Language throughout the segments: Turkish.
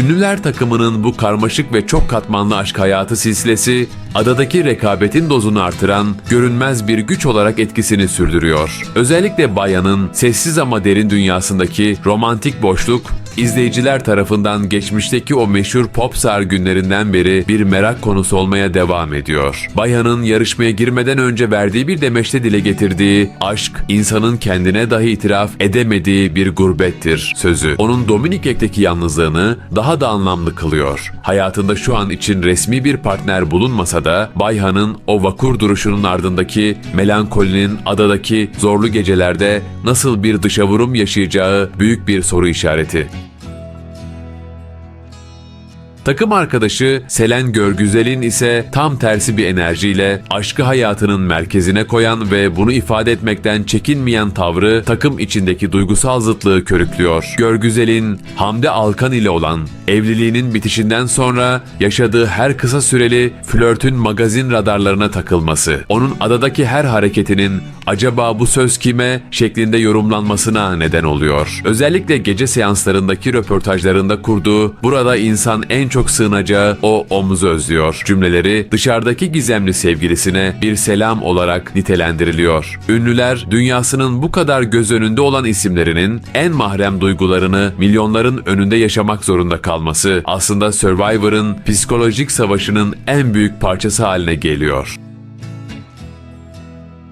Ünlüler takımının bu karmaşık ve çok katmanlı aşk hayatı silsilesi, adadaki rekabetin dozunu artıran görünmez bir güç olarak etkisini sürdürüyor. Özellikle Baya'nın sessiz ama derin dünyasındaki romantik boşluk, izleyiciler tarafından geçmişteki o meşhur Popstar günlerinden beri bir merak konusu olmaya devam ediyor. Baya'nın yarışmaya girmeden önce verdiği bir demeçte dile getirdiği aşk, insanın kendine dahi itiraf edemediği bir gurbettir sözü. Onun Dominik'teki yalnızlığını daha da anlamlı kılıyor. Hayatında şu an için resmi bir partner bulunmasa da Bayhan'ın o vakur duruşunun ardındaki melankolinin adadaki zorlu gecelerde nasıl bir dışa vurum yaşayacağı büyük bir soru işareti. Takım arkadaşı Selen Görgüzel'in ise tam tersi bir enerjiyle aşkı hayatının merkezine koyan ve bunu ifade etmekten çekinmeyen tavrı takım içindeki duygusal zıtlığı körüklüyor. Görgüzel'in Hamdi Alkan ile olan evliliğinin bitişinden sonra yaşadığı her kısa süreli flörtün magazin radarlarına takılması, onun adadaki her hareketinin acaba bu söz kime şeklinde yorumlanmasına neden oluyor. Özellikle gece seanslarındaki röportajlarında kurduğu burada insan en çok sığınacağı o omuzu özlüyor cümleleri dışarıdaki gizemli sevgilisine bir selam olarak nitelendiriliyor. Ünlüler dünyasının bu kadar göz önünde olan isimlerinin en mahrem duygularını milyonların önünde yaşamak zorunda kalması aslında Survivor'ın psikolojik savaşının en büyük parçası haline geliyor.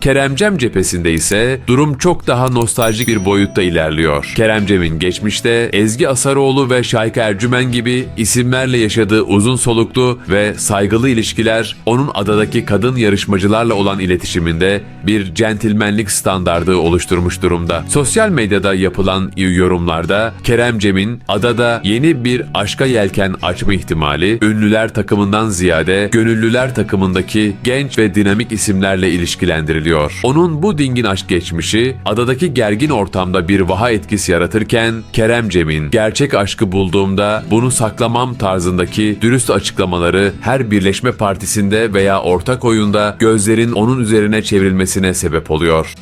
Keremcem cephesinde ise durum çok daha nostaljik bir boyutta ilerliyor. Keremcem'in geçmişte Ezgi Asaroğlu ve Şayka Ercümen gibi isimlerle yaşadığı uzun soluklu ve saygılı ilişkiler onun adadaki kadın yarışmacılarla olan iletişiminde bir centilmenlik standardı oluşturmuş durumda. Sosyal medyada yapılan yorumlarda Keremcem'in adada yeni bir aşka yelken açma ihtimali ünlüler takımından ziyade gönüllüler takımındaki genç ve dinamik isimlerle ilişkilendiriliyor. Onun bu dingin aşk geçmişi adadaki gergin ortamda bir vaha etkisi yaratırken Kerem Cem'in gerçek aşkı bulduğumda bunu saklamam tarzındaki dürüst açıklamaları her birleşme partisinde veya ortak oyunda gözlerin onun üzerine çevrilmesine sebep oluyor.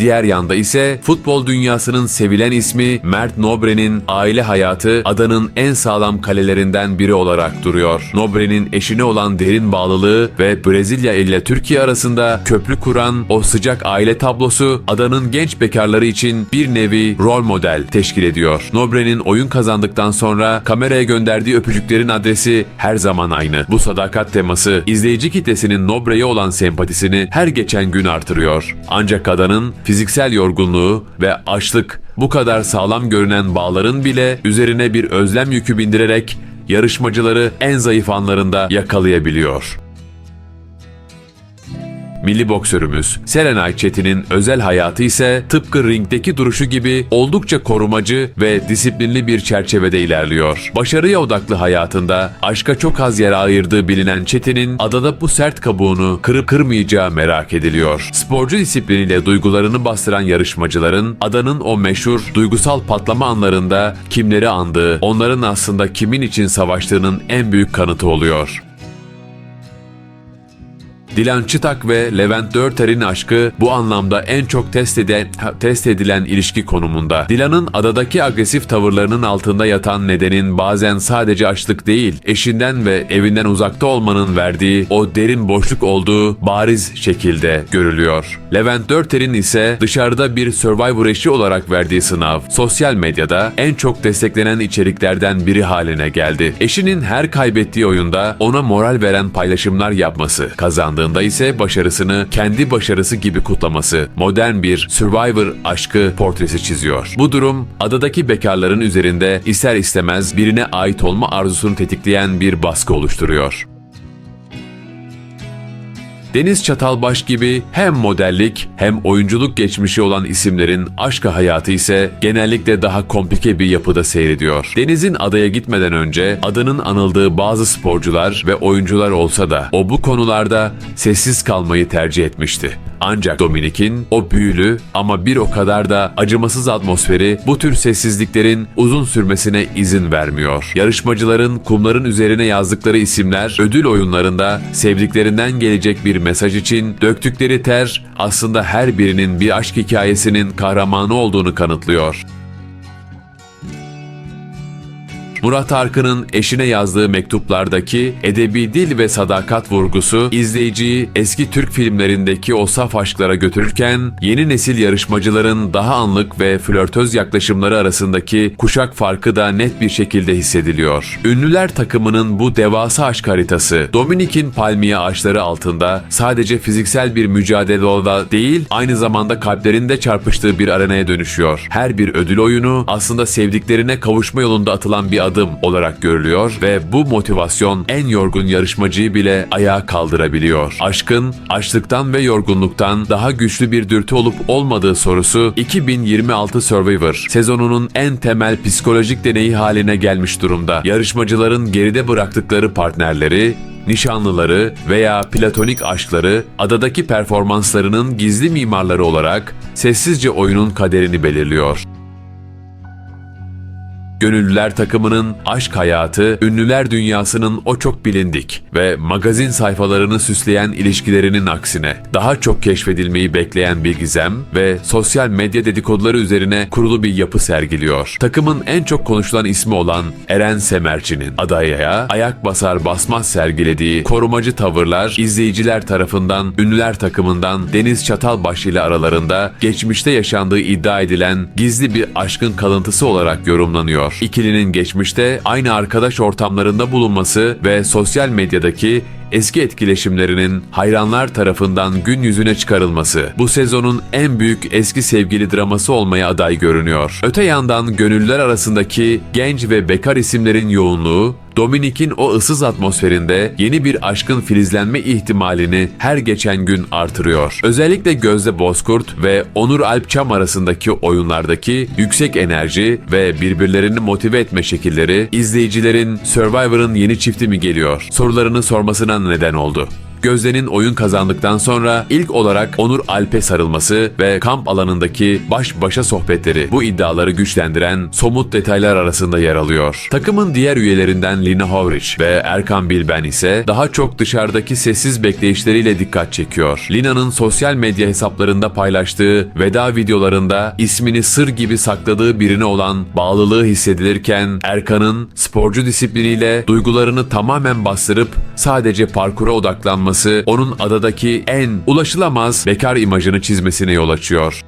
Diğer yanda ise futbol dünyasının sevilen ismi Mert Nobre'nin aile hayatı adanın en sağlam kalelerinden biri olarak duruyor. Nobre'nin eşine olan derin bağlılığı ve Brezilya ile Türkiye arasında köprü kuran o sıcak aile tablosu adanın genç bekarları için bir nevi rol model teşkil ediyor. Nobre'nin oyun kazandıktan sonra kameraya gönderdiği öpücüklerin adresi her zaman aynı. Bu sadakat teması izleyici kitlesinin Nobre'ye olan sempatisini her geçen gün artırıyor. Ancak adanın fiziksel yorgunluğu ve açlık bu kadar sağlam görünen bağların bile üzerine bir özlem yükü bindirerek yarışmacıları en zayıf anlarında yakalayabiliyor. Milli boksörümüz Serenay Çetin'in özel hayatı ise tıpkı ringdeki duruşu gibi oldukça korumacı ve disiplinli bir çerçevede ilerliyor. Başarıya odaklı hayatında aşka çok az yer ayırdığı bilinen Çetin'in adada bu sert kabuğunu kırıp kırmayacağı merak ediliyor. Sporcu disipliniyle duygularını bastıran yarışmacıların adanın o meşhur duygusal patlama anlarında kimleri andığı, onların aslında kimin için savaştığının en büyük kanıtı oluyor. Dilan Çıtak ve Levent Dörter'in aşkı bu anlamda en çok test, eden, test edilen ilişki konumunda. Dilan'ın adadaki agresif tavırlarının altında yatan nedenin bazen sadece açlık değil, eşinden ve evinden uzakta olmanın verdiği o derin boşluk olduğu bariz şekilde görülüyor. Levent Dörter'in ise dışarıda bir Survivor eşi olarak verdiği sınav, sosyal medyada en çok desteklenen içeriklerden biri haline geldi. Eşinin her kaybettiği oyunda ona moral veren paylaşımlar yapması, kazandı kazandığında ise başarısını kendi başarısı gibi kutlaması, modern bir Survivor aşkı portresi çiziyor. Bu durum adadaki bekarların üzerinde ister istemez birine ait olma arzusunu tetikleyen bir baskı oluşturuyor. Deniz Çatalbaş gibi hem modellik hem oyunculuk geçmişi olan isimlerin aşk hayatı ise genellikle daha komplike bir yapıda seyrediyor. Deniz'in adaya gitmeden önce adının anıldığı bazı sporcular ve oyuncular olsa da o bu konularda sessiz kalmayı tercih etmişti. Ancak Dominik'in o büyülü ama bir o kadar da acımasız atmosferi bu tür sessizliklerin uzun sürmesine izin vermiyor. Yarışmacıların kumların üzerine yazdıkları isimler ödül oyunlarında sevdiklerinden gelecek bir mesaj için döktükleri ter aslında her birinin bir aşk hikayesinin kahramanı olduğunu kanıtlıyor. Murat Arkın'ın eşine yazdığı mektuplardaki edebi dil ve sadakat vurgusu izleyiciyi eski Türk filmlerindeki o saf aşklara götürürken yeni nesil yarışmacıların daha anlık ve flörtöz yaklaşımları arasındaki kuşak farkı da net bir şekilde hissediliyor. Ünlüler takımının bu devasa aşk haritası Dominik'in palmiye ağaçları altında sadece fiziksel bir mücadele değil aynı zamanda kalplerin de çarpıştığı bir arenaya dönüşüyor. Her bir ödül oyunu aslında sevdiklerine kavuşma yolunda atılan bir adım olarak görülüyor ve bu motivasyon en yorgun yarışmacıyı bile ayağa kaldırabiliyor. Aşkın açlıktan ve yorgunluktan daha güçlü bir dürtü olup olmadığı sorusu 2026 Survivor sezonunun en temel psikolojik deneyi haline gelmiş durumda. Yarışmacıların geride bıraktıkları partnerleri nişanlıları veya platonik aşkları adadaki performanslarının gizli mimarları olarak sessizce oyunun kaderini belirliyor. Gönüllüler takımının aşk hayatı, ünlüler dünyasının o çok bilindik ve magazin sayfalarını süsleyen ilişkilerinin aksine daha çok keşfedilmeyi bekleyen bir gizem ve sosyal medya dedikoduları üzerine kurulu bir yapı sergiliyor. Takımın en çok konuşulan ismi olan Eren Semerci'nin adaya ayak basar basmaz sergilediği korumacı tavırlar izleyiciler tarafından ünlüler takımından Deniz Çatalbaşı ile aralarında geçmişte yaşandığı iddia edilen gizli bir aşkın kalıntısı olarak yorumlanıyor. İkilinin geçmişte aynı arkadaş ortamlarında bulunması ve sosyal medyadaki eski etkileşimlerinin hayranlar tarafından gün yüzüne çıkarılması bu sezonun en büyük eski sevgili draması olmaya aday görünüyor. Öte yandan gönüllüler arasındaki genç ve bekar isimlerin yoğunluğu Dominik'in o ıssız atmosferinde yeni bir aşkın filizlenme ihtimalini her geçen gün artırıyor. Özellikle Gözde Bozkurt ve Onur Alpçam arasındaki oyunlardaki yüksek enerji ve birbirlerini motive etme şekilleri izleyicilerin Survivor'ın yeni çifti mi geliyor sorularını sormasına neden oldu. Gözde'nin oyun kazandıktan sonra ilk olarak Onur Alp'e sarılması ve kamp alanındaki baş başa sohbetleri bu iddiaları güçlendiren somut detaylar arasında yer alıyor. Takımın diğer üyelerinden Lina Hovrich ve Erkan Bilben ise daha çok dışarıdaki sessiz bekleyişleriyle dikkat çekiyor. Lina'nın sosyal medya hesaplarında paylaştığı veda videolarında ismini sır gibi sakladığı birine olan bağlılığı hissedilirken Erkan'ın sporcu disipliniyle duygularını tamamen bastırıp sadece parkura odaklanması onun adadaki en ulaşılamaz bekar imajını çizmesine yol açıyor.